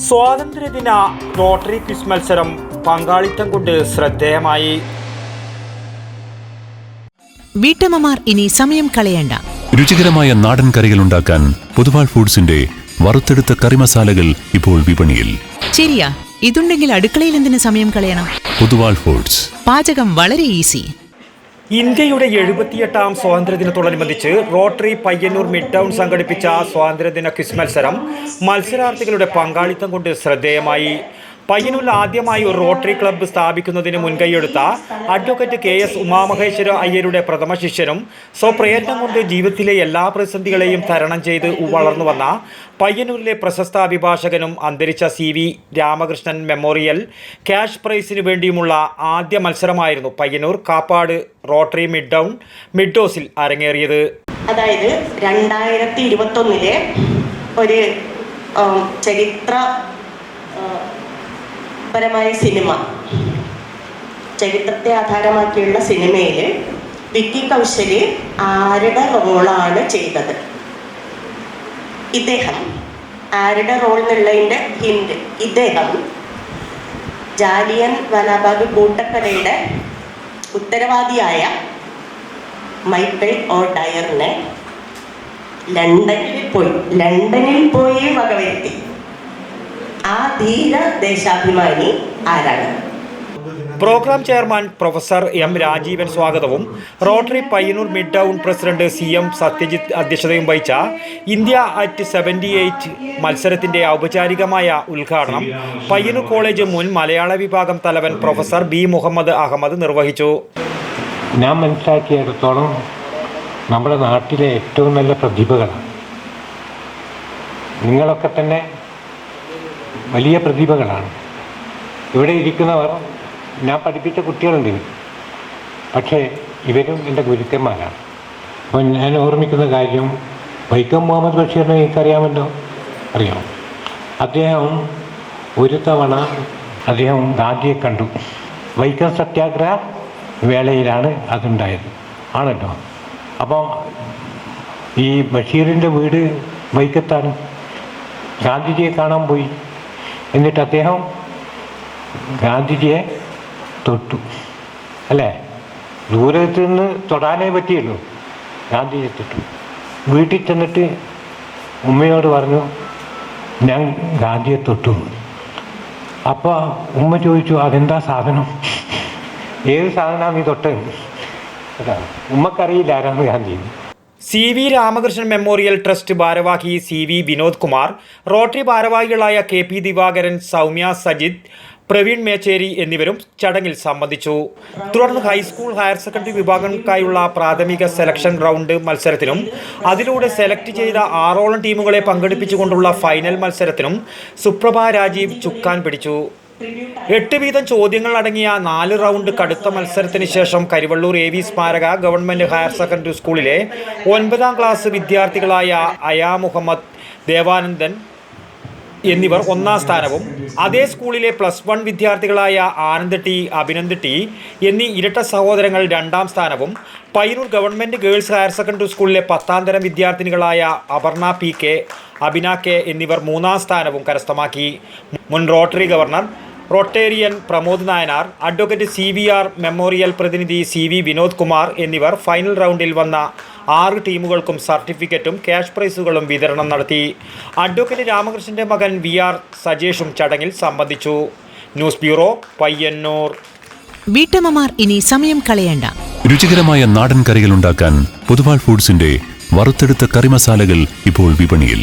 സ്വാതന്ത്ര്യദിന rotary quiz മത്സരം പങ്കാളിത്തം കൊണ്ട് ശ്രദ്ധേയമായി. വീട്ടമ്മമാർ ഇനി സമയം കളയണ്ട. രുചികരമായ നാടൻ കറികൾ ഉണ്ടാക്കാൻ പുതുവാൾ ഫുഡ്സിന്റെ വറുത്തെടുത്ത കറിമസാലകൾ ഇപ്പോൾ വിപണിയിൽ. ശരിയാ ഇതുണ്ടെങ്കിൽ അടുക്കളയിൽ എന്തിനു സമയം കളയണം? പുതുവാൾ ഫുഡ്സ്. പാചകം വളരെ ഈസി. ഇന്ത്യയുടെ എഴുപത്തിയെട്ടാം സ്വാതന്ത്ര്യദിനത്തോടനുബന്ധിച്ച് റോട്ടറി പയ്യന്നൂർ മിഡ് ടൗൺ സംഘടിപ്പിച്ച സ്വാതന്ത്ര്യദിന ക്വിസ് മത്സരം മത്സരാർത്ഥികളുടെ പങ്കാളിത്തം കൊണ്ട് ശ്രദ്ധേയമായി. പയ്യന്നൂരിൽ ആദ്യമായി ഒരു റോട്ടറി ക്ലബ്ബ് സ്ഥാപിക്കുന്നതിന് മുൻകൈയെടുത്ത അഡ്വക്കേറ്റ് കെ എസ് ഉമാമഹേശ്വര അയ്യരുടെ പ്രഥമ ശിഷ്യനും സ്വപ്രയത്നം കൊണ്ട് ജീവിതത്തിലെ എല്ലാ പ്രതിസന്ധികളെയും തരണം ചെയ്ത് വളർന്നു വന്ന പയ്യന്നൂരിലെ പ്രശസ്ത അഭിഭാഷകനും അന്തരിച്ച C V Ramakrishnan memorial cash പ്രൈസിനു വേണ്ടിയുമുള്ള ആദ്യ മത്സരമായിരുന്നു Payyanur Kappad Rotary Mid Town മിഡ്ഡോസിൽ അരങ്ങേറിയത്. അതായത് രണ്ടായിരത്തി ഇരുപത്തൊന്നിലെ ഒരു ചരിത്ര പരമായ സിനിമ. ചരിത്രത്തെ ആധാരമാക്കിയുള്ള സിനിമയിൽ വിക്കി കൗശൽ ആരുടെ റോളാണ് ചെയ്തത്? ഇദ്ദേഹം ആരുടെ റോൾ എന്നുള്ളതിന്റെ ഹിൻഡ്? ഇദ്ദേഹം ജാലിയൻ വനാബാഗ് കൂട്ടക്കടയുടെ ഉത്തരവാദിയായ മൈക്കിൾ ഓ ഡയറിനെ ലണ്ടനിൽ പോയി ലണ്ടനിൽ പോയി വകവരുത്തി. ആ ധീര ദേശാഭിമാനി ആരാണ്? Program chairman professor M Rajeevan സ്വാഗതവും. Rotary Payyanur Mid Town president C M Satyajit അധ്യക്ഷതയും വഹിച്ച ഇന്ത്യ അറ്റ് സെവന്റി എയ്റ്റ് മത്സരത്തിന്റെ ഔപചാരികമായ ഉദ്ഘാടനം പയ്യന്നൂർ കോളേജ് മുൻ മലയാള വിഭാഗം തലവൻ പ്രൊഫസർ ബി മുഹമ്മദ് അഹമ്മദ് നിർവഹിച്ചു. ഞാൻ മനസ്സിലാക്കിയിടത്തോളം നമ്മുടെ നാട്ടിലെ ഏറ്റവും നല്ല പ്രതിഭകളാണ്. നിങ്ങളൊക്കെ തന്നെ വലിയ പ്രതിഭകളാണ്. ഇവിടെ ഇരിക്കുന്നവർ ഞാൻ പഠിപ്പിച്ച കുട്ടികളുണ്ട് ഇവർ. പക്ഷേ ഇവരും എന്റെ ഗുരുക്കന്മാരാണ്. അപ്പോൾ ഞാൻ ഓർമ്മിക്കുന്ന കാര്യം വൈക്കം മുഹമ്മദ് ബഷീറിനെ എനിക്കറിയാമല്ലോ? അറിയാം. അദ്ദേഹം ഒരു തവണ അദ്ദേഹം ഗാന്ധിയെ കണ്ടു. വൈക്കം സത്യാഗ്രഹ വേളയിലാണ് അതുണ്ടായത്. ആണല്ലോ? അപ്പോൾ ഈ ബഷീറിന്റെ വീട് വൈക്കത്താണ്. ഗാന്ധിജിയെ കാണാൻ പോയി. എന്നിട്ട് അദ്ദേഹം ഗാന്ധിജിയെ തൊട്ടു. അല്ലേ? ദൂരത്ത് നിന്ന് തൊടാനേ പറ്റിയല്ലോ ഗാന്ധിജിയെ തൊട്ടു. വീട്ടിൽ ചെന്നിട്ട് ഉമ്മയോട് പറഞ്ഞു ഞാൻ ഗാന്ധിയെ തൊട്ടു. അപ്പോൾ ഉമ്മ ചോദിച്ചു അതെന്താ സാധനം? ഏത് സാധനമാണ് നീ തൊട്ടത്? ഉമ്മക്കറിയില്ല ആരാണ് Gandhi C V Ramakrishnan memorial trust ഭാരവാഹി C V Vinod Kumar Rotary ഭാരവാഹികളായ കെ പി ദിവാകരൻ സൗമ്യ സജിത് പ്രവീൺ മേച്ചേരി എന്നിവരും ചടങ്ങിൽ സംബന്ധിച്ചു. തുടർന്ന് ഹൈസ്കൂൾ ഹയർ സെക്കൻഡറി വിഭാഗങ്ങൾക്കായുള്ള പ്രാഥമിക സെലക്ഷൻ റൗണ്ട് മത്സരത്തിനും അതിലൂടെ സെലക്ട് ചെയ്ത ആറോളം ടീമുകളെ പങ്കെടുപ്പിച്ചുകൊണ്ടുള്ള ഫൈനൽ മത്സരത്തിനും സുപ്രഭ രാജീവ് ചുക്കാൻ പിടിച്ചു. എട്ട് വീതം ചോദ്യങ്ങൾ അടങ്ങിയ നാല് റൗണ്ട് കടുത്ത മത്സരത്തിന് ശേഷം കരിവള്ളൂർ എ വി സ്മാരക ഗവൺമെന്റ് ഹയർ സെക്കൻഡറി സ്കൂളിലെ ഒൻപതാം ക്ലാസ് വിദ്യാർത്ഥികളായ അയാ മുഹമ്മദ് ദേവാനന്ദൻ എന്നിവർ ഒന്നാം സ്ഥാനവും അതേ സ്കൂളിലെ പ്ലസ് വൺ വിദ്യാർത്ഥികളായ ആനന്ദ് ടി അഭിനന്ദ് ടി എന്നീ ഇരട്ട സഹോദരങ്ങൾ രണ്ടാം സ്ഥാനവും Payyanur government girls higher secondary സ്കൂളിലെ പത്താം തരം വിദ്യാർത്ഥിനികളായ Aparna P K Abina K എന്നിവർ മൂന്നാം സ്ഥാനവും കരസ്ഥമാക്കി. മുൻ Rotary governor Rotarian Pramod Nayanar advocate C V R memorial പ്രതിനിധി സി വി വിനോദ് കുമാർ എന്നിവർ ഫൈനൽ റൗണ്ടിൽ വന്ന ആറ് ടീമുകൾക്കും സർട്ടിഫിക്കറ്റും ക്യാഷ് പ്രൈസുകളും വിതരണം നടത്തി. അഡ്വക്കേറ്റ് രാമകൃഷ്ണന്റെ മകൻ വി ആർ സജേഷും ചടങ്ങിൽ സംബന്ധിച്ചു. News bureau Payyanur. വീട്ടമ്മമാർ ഇനി സമയം കളയണ്ട. രുചികരമായ നാടൻ കറികൾ ഉണ്ടാക്കാൻ പുതുവാൾ ഫുഡ്സിന്റെ വറുത്തെടുത്ത കറി മസാലകൾ ഇപ്പോൾ വിപണിയിൽ.